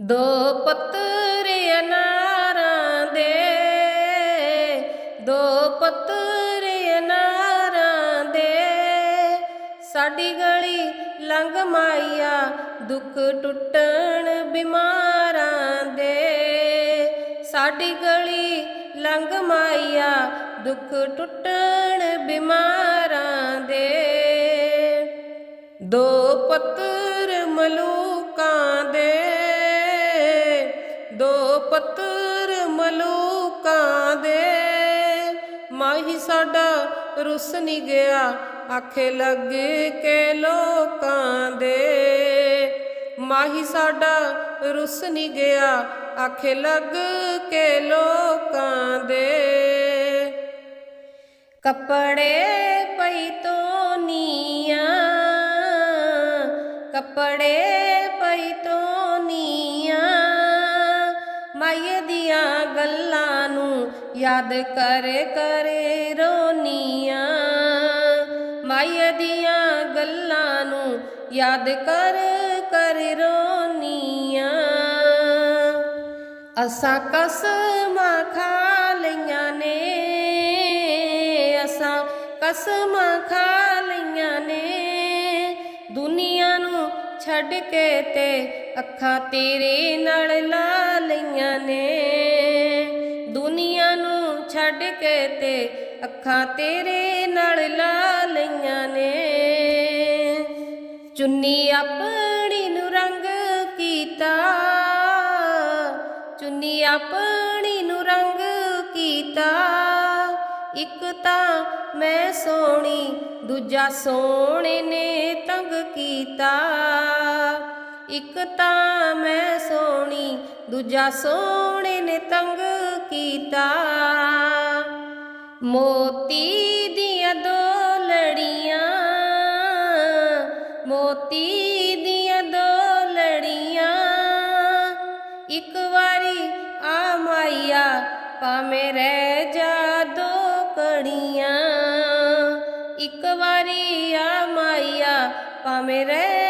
ਦੋ ਪੱਤਰ ਅਨਾਰਾਂ ਦੇ, ਦੋ ਪੱਤਰ ਅਨਾਰਾਂ ਦੇ। ਸਾਡੀ ਗਲੀ ਲੰਘ ਮਾਈਆ, ਦੁੱਖ ਟੁੱਟਣ ਬਿਮਾਰਾਂ ਦੇ। ਸਾਡੀ ਗਲੀ ਲੰਘ ਮਾਇਆ ਦੁੱਖ ਟੁੱਟਣ ਬਿਮਾਰਾਂ ਦੇ। ਦੋ ਪੱਤਰ ਮਾਹੀ ਸਾਡਾ ਰੁੱਸ ਨਹੀਂ ਗਿਆ। ਆਖੇ ਲੱਗ ਕੇ ਲੋਕਾਂ ਦੇ। ਮਾਹੀ ਸਾਡਾ ਰੁੱਸ ਨਹੀਂ ਗਿਆ। ਆਖੇ ਲੱਗ ਕੇ ਲੋਕਾਂ ਦੇ। ਕੱਪੜੇ ਪਈ ਤੋਨੀਆਂ ਕੱਪੜੇ ਯਾਦ ਕਰ ਕਰੇ ਰੋਨੀਆਂ ਮਾਏ ਦੀਆਂ ਗੱਲਾਂ ਨੂੰ ਯਾਦ ਕਰ ਕਰ ਰੋਨੀਆਂ। ਅਸਾਂ ਕਸਮਾਂ ਖਾ ਲਈਆਂ ਨੇ, ਅਸਾਂ ਕਸਮਾਂ ਖਾ ਲਈਆਂ ਨੇ। ਦੁਨੀਆ ਨੂੰ ਛੱਡ ਕੇ ਤੇ ਅੱਖਾਂ ਤੇਰੇ ਨਾਲ ਲਾ ਲਈਆਂ ਨੇ। ਛੱਡ ਕੇ ਤੇ ਅੱਖਾਂ ਤੇਰੇ ਨਾਲ ਲਾ ਲਈਆਂ ਨੇ। ਚੁੰਨੀ ਆਪਣੀ ਨੂੰ ਰੰਗ ਕੀਤਾ। ਚੁੰਨੀ ਆਪਣੀ ਨੂੰ ਰੰਗ ਕੀਤਾ। ਇੱਕ ਤਾਂ ਮੈਂ ਸੋਹਣੀ, ਦੂਜਾ ਸੋਹਣੇ ਨੇ ਤੰਗ ਕੀਤਾ। ਇੱਕ ਤਾਂ ਮੈਂ ਸੋਹਣੀ, ਦੂਜਾ ਸੋਹਣੇ ਨੇ ਤੰਗ ਕੀਤਾ। ਮੋਤੀ ਦੀਆਂ ਦੋ ਲੜੀਆਂ, ਮੋਤੀ ਦੀਆਂ ਦੋ ਲੜੀਆਂ। ਇੱਕ ਵਾਰੀ ਆ ਮਾਈਆ, ਭਾਵੇਂ ਰਹਿ ਜਾ ਦੋ ਕੜੀਆਂ ਇੱਕ ਵਾਰੀ ਆ ਮਾਈਆ, ਭਾਵੇਂ ਰਹਿ